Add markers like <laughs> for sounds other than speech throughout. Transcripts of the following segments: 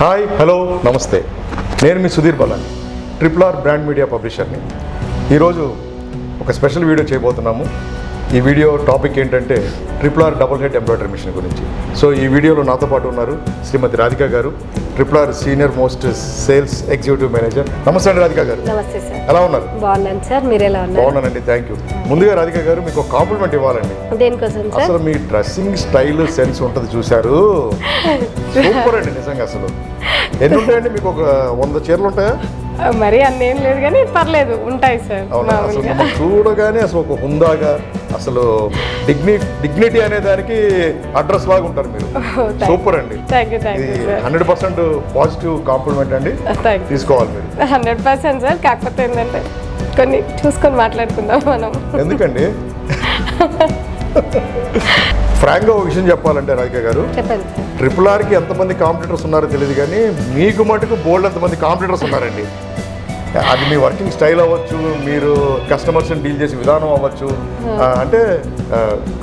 Hi hello నమస్తే. నేను మీ Sudheer Balani triple R brand media పబ్లిషర్ని. ఈరోజు ఒక స్పెషల్ వీడియో చేయబోతున్నాము. ఈ వీడియో టాపిక్ ఏంటంటే triple R double head embroidery machine గురించి. సో ఈ వీడియోలో నాతో పాటు ఉన్నారు Srimathi Radhika garu triple R senior most sales executive manager. నమస్తే అండి రాధిక గారు. నమస్తే సార్. ఎలా ఉన్నారు? బాగున్నాను సార్ మీరు ఎలా ఉన్నారు? బాగున్నానండి థ్యాంక్ యూ ముందుగా రాధిక గారు మీకు కాంప్లిమెంట్ ఇవ్వాలండి. దేనికోసం అసలు మీ డ్రెస్సింగ్ స్టైల్ సెన్స్ ఉంటుంది చూశారు. సూపర్ అండి నిజంగా అసలు. ఎన్ని ఉంటాయండి మీకు ఒక వంద చీరలు ఉంటాయా? మరి అన్నేం లేదు కానీ పర్లేదు ఉంటాయి సార్ చూడగానే అసలు ఒక హుందాగా అసలు డిగ్ని డిగ్నిటీ అనే దానికి అడ్రస్ లాగా ఉంటారు మీరు. సూపర్ అండి. హండ్రెడ్ పర్సెంట్ పాజిటివ్ కాంప్లిమెంట్ అండి. తీసుకోవాలి మీరు. హండ్రెడ్ పర్సెంట్ సార్ కాకపోతే ఏంటంటే కొన్ని చూసుకొని మాట్లాడుకుందాం మనం. ఎందుకండి? ఫ్రాంక్గా ఒక విషయం చెప్పాలంటే రాధిక గారు ట్రిపుల్ ఆర్కి ఎంతమంది కాంపిటీటర్స్ ఉన్నారో తెలియదు కానీ మీకు మటుకు బోల్డ్ ఎంతమంది కాంపిటీటర్స్ ఉన్నారండి. అది మీ వర్కింగ్ స్టైల్ అవ్వచ్చు మీరు కస్టమర్స్ని డీల్ చేసే విధానం అవ్వచ్చు. ఆ, అంటే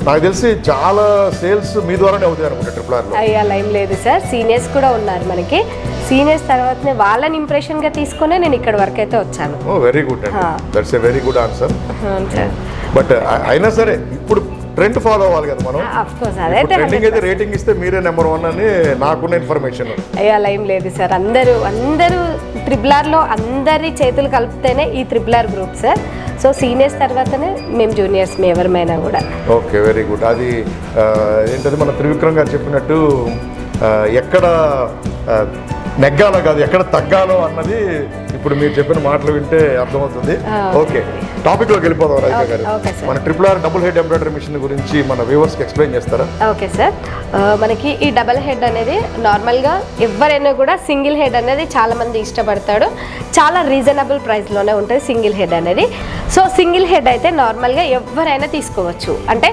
నాకు తెలిసి చాలా సేల్స్ మీ ద్వారానే అవుతాయి అనుకుంటా ట్రిపుల్ ఆర్లో. అయ్యా అలా ఏం లేదు సార్. సీనియర్స్ కూడా ఉన్నారు మనకి. సీనియర్స్ తర్వాతనే వాళ్ళని ఇంప్రెషన్గా తీసుకునే నేను ఇక్కడ వరకు అయితే వచ్చాను. ఓ వెరీ గుడ్ అండి. That's very good answer but అయినా సరే ఇప్పుడు ట్రెండ్ ఫాలో అవ్వాలి కదా మనం. ట్రెండింగ్ అయితే రేటింగ్ ఇస్తే మీరే నెంబర్ వన్ అని నాకున్న ఇన్ఫర్మేషన్ అలా ఏం లేదు సార్. అందరూ అందరూ త్రిబులార్లో అందరి చేతులు కలిపితేనే ఈ triple R group sir. So seniors తర్వాతనే మేము జూనియర్స్ ఎవరిమైనా కూడా. ఓకే వెరీ గుడ్ అది ఏంటది మన త్రివిక్రమ్ గారు చెప్పినట్టు ఎక్కడ నెగ్గాలో కాదు ఎక్కడ తగ్గాలో అన్నది ఇప్పుడు మీరు చెప్పిన మాటలు వింటే అర్థమవుతుంది. ఓకే. టాపిక్లోకి వెళ్ళిపోదాం రాధిక ఓకే, గారు. మన triple R double head embroidery machine గురించి మన వ్యూవర్స్కి ఎక్స్ప్లెయిన్ చేస్తారా? ఓకే సార్ మనకి ఈ డబల్ హెడ్ అనేది నార్మల్గా ఎవరైనా కూడా సింగిల్ హెడ్ అనేది చాలా మంది ఇష్టపడతాడు. చాలా రీజనబుల్ ప్రైస్లోనే ఉంటుంది సింగిల్ హెడ్ అనేది. సో సింగిల్ హెడ్ అయితే నార్మల్గా ఎవరైనా తీసుకోవచ్చు. అంటే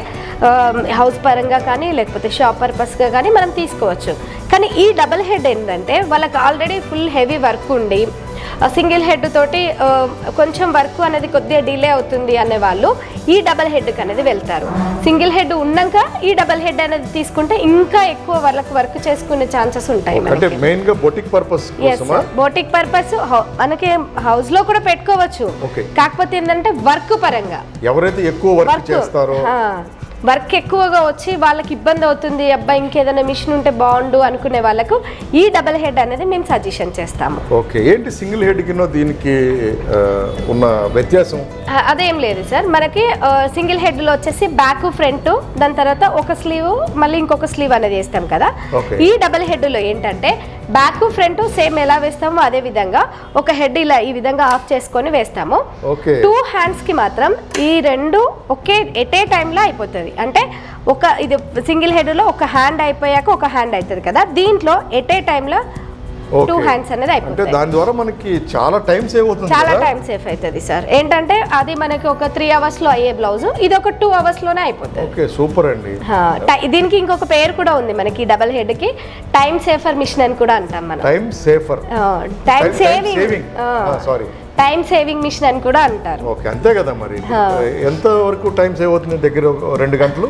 హౌస్ పరంగా కానీ లేకపోతే షాప్ పర్పస్గా కానీ మనం తీసుకోవచ్చు. కానీ ఈ డబల్ హెడ్ ఏంటంటే వాళ్ళకి ఆల్రెడీ ఫుల్ హెవీ వర్క్ ఉండి సింగిల్ హెడ్ తోటి కొంచెం వర్క్ అనేది కొద్దిగా డిలే అవుతుంది అనే వాళ్ళు ఈ డబల్ హెడ్కి అనేది వెళ్తారు. సింగిల్ హెడ్ ఉన్నాక ఈ డబల్ హెడ్ అనేది తీసుకుంటే ఇంకా ఎక్కువ వాళ్ళకి వర్క్ చేసుకునే ఛాన్సెస్ ఉంటాయి అంటే మనకి. మెయిన్గా బొటిక్ పర్పస్ బోటిక్ పర్పస్ మనకి హౌస్లో కూడా పెట్టుకోవచ్చు. కాకపోతే ఏంటంటే వర్క్ పరంగా. ఎవరైతే ఎక్కువ వర్క్ చేస్తారో వర్క్ ఎక్కువగా వచ్చి వాళ్ళకి ఇబ్బంది అవుతుంది అబ్బాయి ఇంకేదైనా మిషన్ ఉంటే బాగుండు అనుకునే వాళ్ళకు ఈ డబల్ హెడ్ అనేది మేము సజెషన్ చేస్తాము. ఓకే ఏంటి సింగిల్ హెడ్ కింద దీనికి ఉన్న వ్యత్యాసం? అదేం లేదు సార్. మనకి సింగిల్ హెడ్లో వచ్చేసి బ్యాక్ ఫ్రంట్ దాని తర్వాత ఒక స్లీవ్ మళ్ళీ ఇంకొక స్లీవ్ అనేది వేస్తాం కదా. ఈ డబల్ హెడ్లో ఏంటంటే బ్యాక్ ఫ్రంట్ సేమ్ ఎలా వేస్తామో అదే విధంగా ఒక హెడ్ ఇలా ఈ విధంగా ఆఫ్ చేసుకొని వేస్తాము. టూ హ్యాండ్స్కి మాత్రం ఈ రెండు ఒకే ఎట్ ఏ టైంలో అయిపోతుంది. అంటే ఒక ఇది సింగిల్ హెడ్లో ఒక హ్యాండ్ అయిపోయాక ఒక హ్యాండ్ అవుతుంది కదా. దీంట్లో ఎట్ ఏ టైంలో. టూ హ్యాండ్స్ అనేది అంటే అయిపోతాయి. దాని ద్వారా మనకి చాలా టైం సేవ్ అవుతుంది చాలా టైం సేఫ్ అవుతుంది సార్ ఏంటంటే అది మనకి ఒక త్రీ అవర్స్లో అయ్యే బ్లౌజ్ ఇది ఒక టూ అవర్స్లోనే అయిపోతుంది. ఓకే సూపర్ అండి. దీనికి ఇంకొక పేరు కూడా ఉంది మనకి డబల్ హెడ్కి. టైం సేఫర్ మిషన్ అని కూడా అంటాం మనం. Time safer time saving saving sorry time saving machine అని కూడా అంటారు. ఓకే అంతే కదా మరి. ఎంత వరకు టైం సేవ్ అవుతుంది దగ్గర రెండు గంటలు?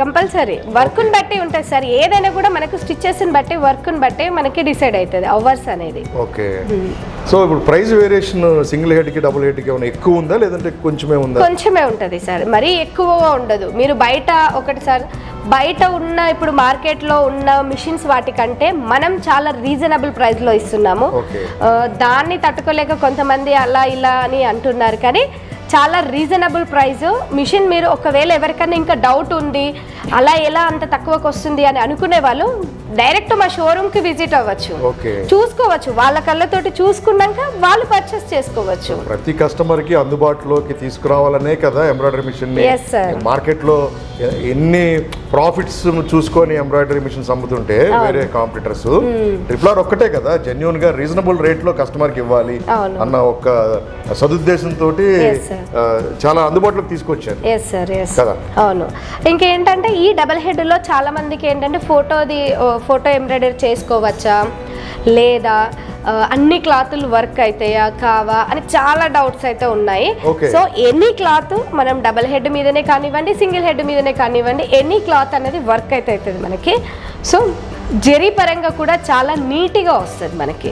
కంపల్సరీ. వర్క్ని బట్టి ఉంటుంది సార్. ఏదైనా కూడా మనకు స్టిచ్చెస్ని బట్టి వర్క్ని బట్టి మనకి డిసైడ్ అవుతుంది అవర్స్ అనేది. ఓకే. సో ఇప్పుడు ప్రైస్ వేరియేషన్ సింగిల్ హెడ్కి డబుల్ హెడ్కి ఏమైనా ఎక్కువ ఉందా? లేదంటే కొంచెమే ఉందా? కొంచెమే ఉంటుంది సార్. మరీ ఎక్కువగా ఉండదు. మీరు బయట ఒకటి సార్ బయట ఉన్న ఇప్పుడు మార్కెట్లో ఉన్న మిషన్స్ వాటికంటే మనం చాలా రీజనబుల్ ప్రైస్లో ఇస్తున్నాము. దాన్ని తట్టుకోలేక కొంతమంది అలా ఇలా అని అంటున్నారు. కానీ చాలా రీజనబుల్ ప్రైస్. మిషన్ మీరు ఒకవేళ ఎవరికైనా ఇంకా డౌట్ ఉంది అలా ఎలా అంత తక్కువకి వస్తుంది అని అనుకునే వాళ్ళు డైరెక్ట్ మా షోరూమ్కి విజిట్ అవ్వచ్చు. చూసుకోవచ్చు. వాళ్ళ కళ్ళతోటి చూసుకున్నాక వాళ్ళు పర్చేస్ చేసుకోవచ్చు. ప్రతి కస్టమర్కి అందుబాటులోకి తీసుకురావాలనే కదా ఎంబ్రాయిడరీ మిషన్. మార్కెట్లో ఎన్ని ప్రాఫిట్స్ చూసుకొని ఎంబ్రాయిడరీ మిషన్స్ అమ్ముతుంటే వేరే కాంపిటీటర్స్ ట్రిపుల్ ఆర్ ఒక్కటే కదా. జెన్యున్గా రీజనబుల్ రేట్లో కస్టమర్కి ఇవ్వాలి. అన్న ఒక సదుద్దేశంతో. చాలా అందుబాటులోకి తీసుకొచ్చారు. కదా? అవును. ఇంకేంటంటే ఈ డబల్ హెడ్లో చాలా మందికి ఏంటంటే ఫోటోది ఫోటో ఎంబ్రాయిడరీ చేసుకోవచ్చా? లేదా అన్ని క్లాతులు వర్క్ అవుతాయా కావా? అని చాలా డౌట్స్ అయితే ఉన్నాయి. సో ఎనీ క్లాత్ మనం డబల్ హెడ్ మీదనే కానివ్వండి సింగిల్ హెడ్ మీదనే కానివ్వండి ఎనీ క్లాత్ అనేది వర్క్ అయితే అవుతుంది మనకి. సో జెరీ పరంగా కూడా చాలా నీట్గా వస్తుంది మనకి.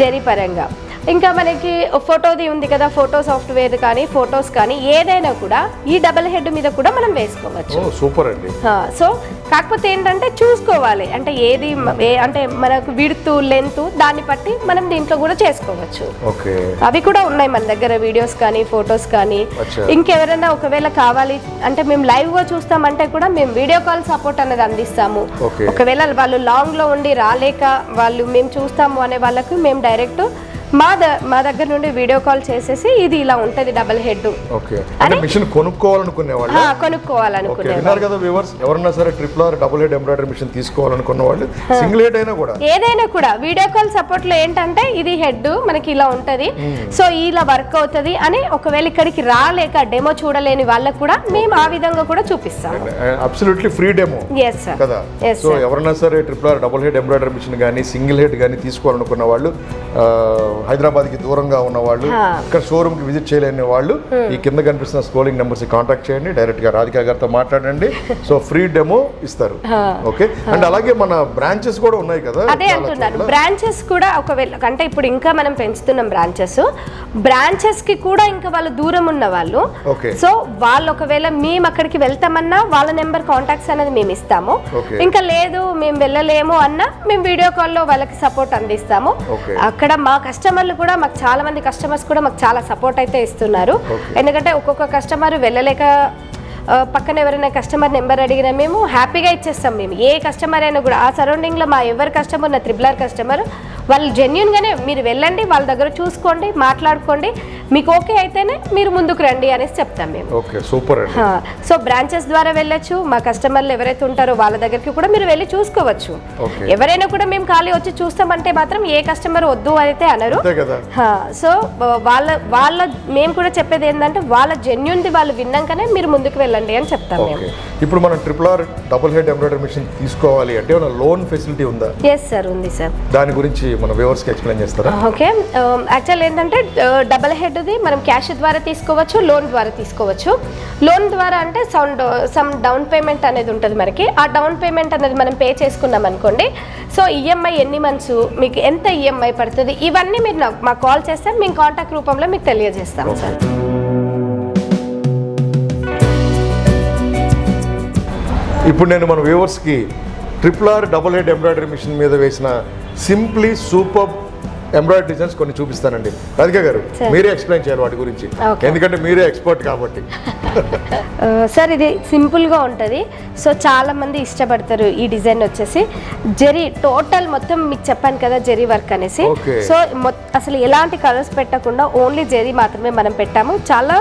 జెరీ పరంగా. ఇంకా మనకి ఫోటోది ఉంది కదా ఫోటో సాఫ్ట్వేర్ కానీ ఫొటోస్ కానీ ఏదైనా కూడా ఈ డబల్ హెడ్ మీద కూడా మనం వేసుకోవచ్చు. సూపర్ అండి. సో కాకపోతే ఏంటంటే చూసుకోవాలి. అంటే ఏది అంటే మనకు విడుతు లెంత్ దాన్ని బట్టి మనం దీంట్లో కూడా చేసుకోవచ్చు. అవి కూడా ఉన్నాయి మన దగ్గర వీడియోస్ కానీ ఫొటోస్ కానీ. ఇంకెవరైనా ఒకవేళ కావాలి అంటే మేము లైవ్గా చూస్తామంటే కూడా మేము వీడియో కాల్ సపోర్ట్ అనేది అందిస్తాము. ఒకవేళ వాళ్ళు లాంగ్లో ఉండి రాలేక వాళ్ళు మేము చూస్తాము అనే వాళ్ళకు మేము డైరెక్ట్ మా ద మా దగ్గర నుండి వీడియో కాల్ చేసేసి ఇది ఇలా ఉంటది డబల్ హెడ్. ఓకే. అంటే మిషన్ కొనుక్కోవాలనుకునే వాళ్ళు కొనుక్కోవాలనుకునే విన్నారు కదా వ్యూవర్స్ ఎవరన్నా సరే triple R double head embroidery machine తీసుకోవాలనుకున్న వాళ్ళు సింగిల్ హెడ్ అయినా కూడా. ఏదైనా కూడా వీడియో కాల్ సపోర్ట్లో ఏంటంటే ఇది హెడ్ మనకి ఇలా ఉంటది. సో ఇలా వర్క్ అవుతది అని ఒకవేళ ఇక్కడికి రాలేక డెమో చూడలేని వాళ్ళకు కూడా మేము ఆ విధంగా కూడా చూపిస్తాము. Absolutely free demo. కదా? సో. ఎవరైనా సరే triple R double head embroidery machine కానీ సింగిల్ హెడ్ కానీ తీసుకోవాలనుకున్న వాళ్ళు హైదరాబాద్కి దూరంగా ఉన్న వాళ్ళు. ఇక్కడ షోరూమ్కి విజిట్ చేయలేని వాళ్ళు ఈ కింద కనిపిస్తున్న స్క్రోలింగ్ నెంబర్స్ కాంటాక్ట్ చేయండి డైరెక్ట్గా రాధికా గారితో మాట్లాడండి. సో ఫ్రీ డెమో ఇస్తారు. ఓకే? అండ్ అలాగే మన బ్రాంచెస్ కూడా ఉన్నాయి కదా అదే అంటున్నాను. చోట్ల. బ్రాంచెస్ కూడా ఒకవేళ అంటే ఇప్పుడు ఇంకా మనం పెంచుతున్నాం బ్రాంచెస్. బ్రాంచెస్కి కూడా ఇంకా వాళ్ళు దూరం ఉన్న వాళ్ళు. సో వాళ్ళు ఒకవేళ మేము అక్కడికి వెళ్తామన్నా వాళ్ళ నెంబర్ కాంటాక్ట్స్ అనేది మేము ఇస్తాము. ఇంకా లేదు మేము వెళ్ళలేము అన్నా మేము వీడియో కాల్లో వాళ్ళకి సపోర్ట్ అందిస్తాము. అక్కడ మా కస్టమర్లు కూడా మాకు చాలా మంది కస్టమర్స్ కూడా మాకు చాలా సపోర్ట్ అయితే ఇస్తున్నారు. ఎందుకంటే ఒక్కొక్క కస్టమర్ వెళ్ళలేక పక్కన ఎవరైనా కస్టమర్ నెంబర్ అడిగినా మేము హ్యాపీగా ఇచ్చేస్తాం మేము. ఏ కస్టమర్ అయినా కూడా ఆ సరౌండింగ్లో మా ఎవరి కస్టమర్ నా త్రిబులర్ కస్టమర్ వాళ్ళు జెన్యున్గానే మీరు వెళ్ళండి వాళ్ళ దగ్గర చూసుకోండి మాట్లాడుకోండి. మీకు ఓకే అయితేనే మీరు ముందుకు రండి అనేసి చెప్తాం మేము. ఓకే సూపర్ సో బ్రాంచెస్ ద్వారా వెళ్ళొచ్చు మా కస్టమర్లు ఎవరైతే ఉంటారో వాళ్ళ దగ్గరికి కూడా మీరు వెళ్ళి చూసుకోవచ్చు. ఎవరైనా కూడా మేము ఖాళీ వచ్చి చూస్తామంటే మాత్రం ఏ కస్టమర్ వద్దు అయితే అనరు. సో వాళ్ళ వాళ్ళ మేము కూడా చెప్పేది ఏంటంటే వాళ్ళ జెన్యున్ది వాళ్ళు విన్నాకనే మీరు ముందుకు వెళ్ళండి అని చెప్తాం మేము. ఇప్పుడు మనం triple R double head embroidery machine తీసుకోవాలి అంటే లోన్ ఫెసిలిటీ ఉందా? ఎస్ సార్ ఉంది సార్ దాని గురించి మన వ్యూవర్స్కి ఎక్స్ప్లెయిన్ చేస్తారా? ఓకే యాక్చువల్ ఏంటంటే డబల్ హెడ్ది మనం క్యాష్ ద్వారా తీసుకోవచ్చు లోన్ ద్వారా తీసుకోవచ్చు. లోన్ ద్వారా అంటే సౌండ్ సమ్ డౌన్ పేమెంట్ అనేది ఉంటుంది మనకి. ఆ డౌన్ పేమెంట్ అనేది మనం పే చేసుకున్నాం అనుకోండి. సో ఈఎంఐ ఎన్ని మంత్స్ మీకు ఎంత ఈఎంఐ పడుతుంది? ఇవన్నీ మీరు మాకు కాల్ చేస్తే మేము కాంటాక్ట్ రూపంలో మీకు తెలియజేస్తాం సార్ ఇప్పుడు నేను మన వ్యూవర్స్కి triple R double head embroidery machine మీద వేసిన సింప్లీ సూపర్ ఎంబ్రాయిడరీ డిజైన్స్ కొన్ని చూపిస్తానండి. రాధిక గారు. మీరే ఎక్స్ప్లెయిన్ చేయాలి వాటి గురించి. ఎందుకంటే మీరే ఎక్స్పర్ట్ కాబట్టి. <laughs> సార్ ఇది సింపుల్గా ఉంటుంది. సో చాలా మంది ఇష్టపడతారు ఈ డిజైన్ వచ్చేసి. జెరీ టోటల్ మొత్తం మీకు చెప్పాను కదా జెరీ వర్క్ అనేసి. సో అసలు ఎలాంటి కలర్స్ పెట్టకుండా ఓన్లీ జెరీ మాత్రమే మనం పెట్టాము. చాలా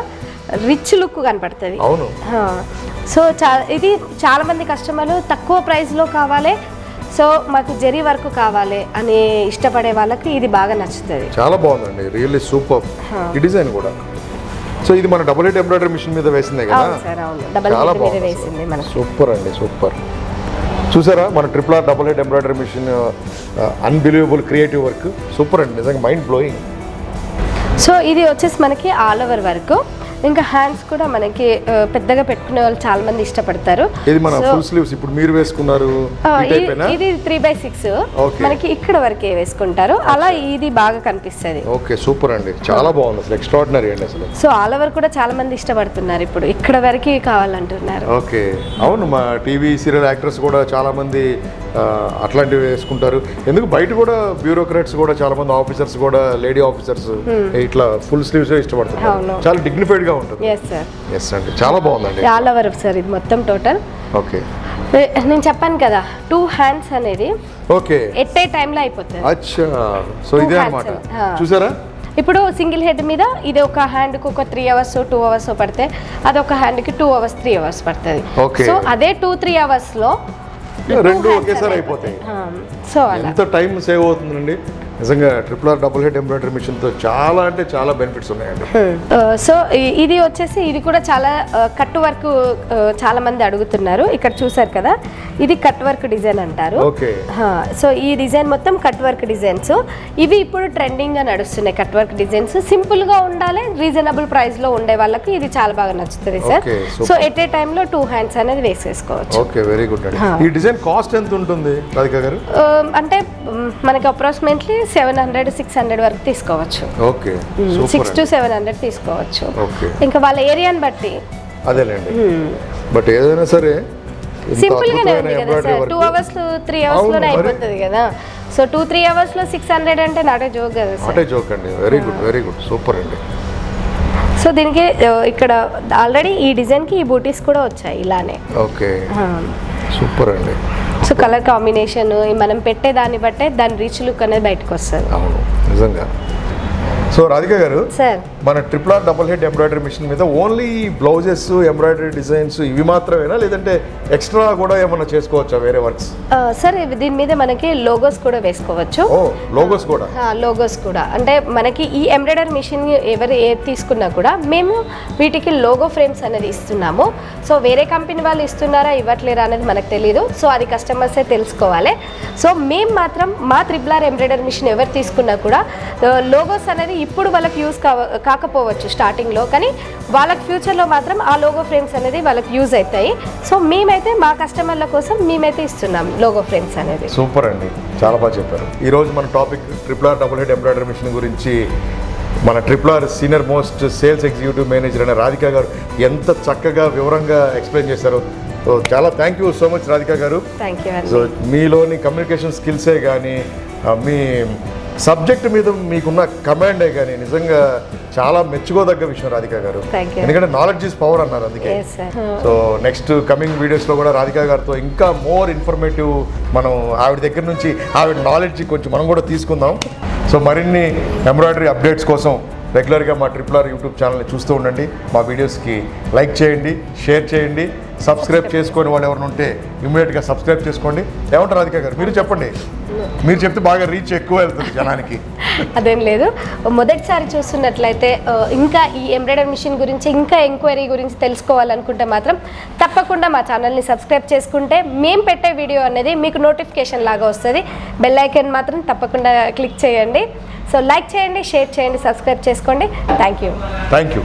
రిచ్ లుక్ కనపడుతుంది. అవును. సో చా ఇది చాలా మంది కస్టమర్లు తక్కువ ప్రైస్లో కావాలి. సో మాకు జెరీ వర్క్ కావాలి అని ఇష్టపడే వాళ్ళకి ఇది బాగా నచ్చుతుంది. చాలా బాగుందండి. Really super. ఈ డిజైన్ కూడా. సో ఇది మన డబుల్ హెడ్ ఎంబ్రాయిడరీ మిషన్ మీద వేసిందే కదా? చాలా బాగుంది సూపర్ అండి సూపర్. చూసారా? మన triple R double head embroidery machine unbelievable creative work super అండి. నిజంగా మైండ్ బ్లోయింగ్ సో ఇది వచ్చేసి మనకి ఆల్ ఓవర్ వర్క్ ఇంకా హ్యాండ్స్ కూడా మనకి పెద్దగా పెట్టుకునే వాళ్ళు చాలా మంది ఇష్టపడతారు. ఇది మన ఫుల్ స్లీవ్స్ ఇప్పుడు మీరు వేసుకున్నారు ఇది- త్రీ బై సిక్స్. మనకి ఇక్కడ వరకే వేసుకుంటారు. అలా ఇది బాగా కనిపిస్తుంది. ఓకే సూపర్ అండి. చాలా బాగుంది అసలు. ఎక్స్ట్రాడినరీ అండి అసలు. సో ఆల్ ఓవర్ కూడా చాలా మంది ఇష్టపడుతున్నారు ఇప్పుడు. ఇక్కడ వరకు కావాలంటున్నారు. ఓకే అవును మా టీవీ సీరియల్ యాక్టర్స్ కూడా చాలా మంది అట్లాంటివి వేసుకుంటారు. ఎందుకు బయట కూడా బ్యూరోక్రాట్స్ కూడా చాలా మంది ఆఫీసర్స్ కూడా లేడీ ఆఫీసర్స్ ఇట్లా ఫుల్ స్లీవ్స్ ఇష్టపడుతున్నారు అవును. చాలా డిగ్నిఫైడ్గా ఉంటుంది. ఎస్ సార్ ఎస్ అండి. చాలా బాగుందండి. ఆల్ ఓవర్ సార్ ఇది మొత్తం టోటల్ ఓకే నేను చెప్పాను కదా టూ హ్యాండ్స్ అనేది ఓకే ఎట్ ఏ టైంలో అయిపోతుంది. అచ్చా. సో ఇదే అండి. ఆ. చూసారా? ఇప్పుడు సింగిల్ హెడ్ మీద ఇది ఒక హ్యాండ్కి ఒక త్రీ అవర్స్ టూ అవర్స్ పడితే అదొక హ్యాండ్కి టూ అవర్స్ త్రీ అవర్స్ పడుతుంది. సో అదే టూ త్రీ అవర్స్లో రెండు ఒకేసారి అయిపోతాయి. సో అలా. ఎంత టైం సేవ్ అవుతుందండి? నిజంగా triple R double head embroidery మిషన్తో చాలా అంటే చాలా బెనిఫిట్స్ ఉన్నాయండి. <laughs> సో ఇది వచ్చేసి ఇది కూడా చాలా కట్ వర్క్ చాలా మంది అడుగుతున్నారు. ఇక్కడ చూసారు కదా ఇది కట్ వర్క్ డిజైన్ అంటారు. ఓకే. సో ఈ డిజైన్ మొత్తం కట్ వర్క్ డిజైన్స్ ఇవి ఇప్పుడు ట్రెండింగ్గా నడుస్తున్నాయి కట్ వర్క్ డిజైన్స్ సింపుల్గా ఉండాలి రీజనబుల్ ప్రైస్లో ఉండే వాళ్ళకి ఇది చాలా బాగా నచ్చుతుంది సార్. సో ఎట్ ఏ టైంలో టూ హ్యాండ్స్ అనేది వేసేసుకోవచ్చు. Okay very good. ఈ డిజైన్ కాస్ట్ ఎంత ఉంటుంది రాధిక గారు? అంటే మనకి approximately seven hundred six hundred వరకు తీసుకోవచ్చు. Okay six to seven hundred తీసుకోవచ్చు. ఇంకా వాళ్ళ ఏరియాని బట్టి. అదేలేండి. బట్ ఏదైనా సరే సింపుల్ గానే ఉంది కదా సార్. టూ అవర్స్ త్రీ అవర్స్లోనే. అయిపోతుంది కదా. సో టూ త్రీ అవర్స్లో సిక్స్ హండ్రెడ్ అంటే నాటే జోక్ కదా సార్. అటే జోక్ అండి very good very good super అండి. సో దీనికి ఆ, ఇక్కడ ఆల్రెడీ ఈ డిజైన్కి ఈ బూటీస్ కూడా వచ్చాయి ఇలానే. ఓకే. సూపర్ అండి. సో కలర్ కాంబినేషన్ మనం పెట్టే దాన్ని బట్టే దాని రీచ్ లుక్ అనేది బయటకు వస్తుంది. అవును నిజంగా. సో రాధిక గారు సార్. మన triple R double head embroidery machine మీద ఓన్లీ బ్లౌజెస్ ఎంబ్రాయిడరీ డిజైన్స్ ఇవి మాత్రమేనా? లేదంటే ఎక్స్ట్రా కూడా ఏమన్నా చేసుకోవచ్చా వేరే వర్క్స్ సార్ దీని మీద మనకి లోగోస్ కూడా వేసుకోవచ్చు. లోగోస్ కూడా? లోగోస్ కూడా. అంటే మనకి ఈ ఎంబ్రాయిడరీ మిషన్ ఎవరు ఏ తీసుకున్నా కూడా మేము వీటికి లోగో ఫ్రేమ్స్ అనేది ఇస్తున్నాము. సో వేరే కంపెనీ వాళ్ళు ఇస్తున్నారా ఇవ్వట్లేరా అనేది మనకు తెలియదు సో అది కస్టమర్సే తెలుసుకోవాలి. సో మేము మాత్రం మా త్రిబులార్ ఎంబ్రాయిడరీ మిషన్ ఎవరు తీసుకున్నా కూడా లోగోస్ అనేది ఇప్పుడు వాళ్ళకి యూజ్ కావ కాకపోవచ్చు స్టార్టింగ్లో. కానీ వాళ్ళకి ఫ్యూచర్లో మాత్రం ఆ లోగో ఫ్రేమ్స్ అనేది వాళ్ళకి యూజ్ అవుతాయి. సో మేమైతే మా కస్టమర్ల కోసం మేమైతే ఇస్తున్నాం లోగో ఫ్రేమ్స్ అనేది. సూపర్ అండి. చాలా బాగా చెప్పారు. ఈ రోజు మన topic triple R double head embroidery machine గురించి మన triple R senior most sales executive manager అయిన రాధిక గారు ఎంత చక్కగా వివరంగా ఎక్స్ప్లెయిన్ చేశారు. సో చాలా thank you so much Radhika గారు. థ్యాంక్ యూ సో మీలోని కమ్యూనికేషన్ స్కిల్సే కానీ మీ సబ్జెక్ట్ మీద మీకున్న కమాండే కానీ నిజంగా చాలా మెచ్చుకోదగ్గ విషయం రాధిక గారు. ఎందుకంటే నాలెడ్జ్ ఇస్ పవర్ అన్నారు అందుకే. సో నెక్స్ట్ కమింగ్ వీడియోస్లో కూడా రాధిక గారితో ఇంకా మోర్ ఇన్ఫర్మేటివ్ మనం ఆవిడ దగ్గర నుంచి ఆవిడ నాలెడ్జ్ కొంచెం మనం కూడా తీసుకుందాం. సో మరిన్ని ఎంబ్రాయిడరీ అప్డేట్స్ కోసం రెగ్యులర్గా మా ట్రిపుల్ ఆర్ యూట్యూబ్ ఛానల్ని చూస్తూ ఉండండి. మా వీడియోస్కి లైక్ చేయండి షేర్ చేయండి. సబ్స్క్రైబ్ చేసుకొని వాళ్ళు ఎవరైనా ఉంటే ఇమీడియట్గా సబ్స్క్రైబ్ చేసుకోండి. ఏమంటారు రాధిక గారు? మీరు చెప్పండి. మీరు చెప్తే బాగా రీచ్ ఎక్కువ వెళ్తుంది జనానికి. <laughs> అదేం లేదు. మొదటిసారి చూస్తున్నట్లయితే ఇంకా ఈ ఎంబ్రాయిడరీ మిషన్ గురించి ఇంకా ఎంక్వైరీ గురించి తెలుసుకోవాలనుకుంటే మాత్రం తప్పకుండా మా ఛానల్ని సబ్స్క్రైబ్ చేసుకుంటే మేము పెట్టే వీడియో అనేది మీకు నోటిఫికేషన్ లాగా వస్తుంది. బెల్ ఐకాన్ మాత్రం తప్పకుండా క్లిక్ చేయండి. సో లైక్ చేయండి షేర్ చేయండి సబ్స్క్రైబ్ చేసుకోండి. Thank you. Thank you.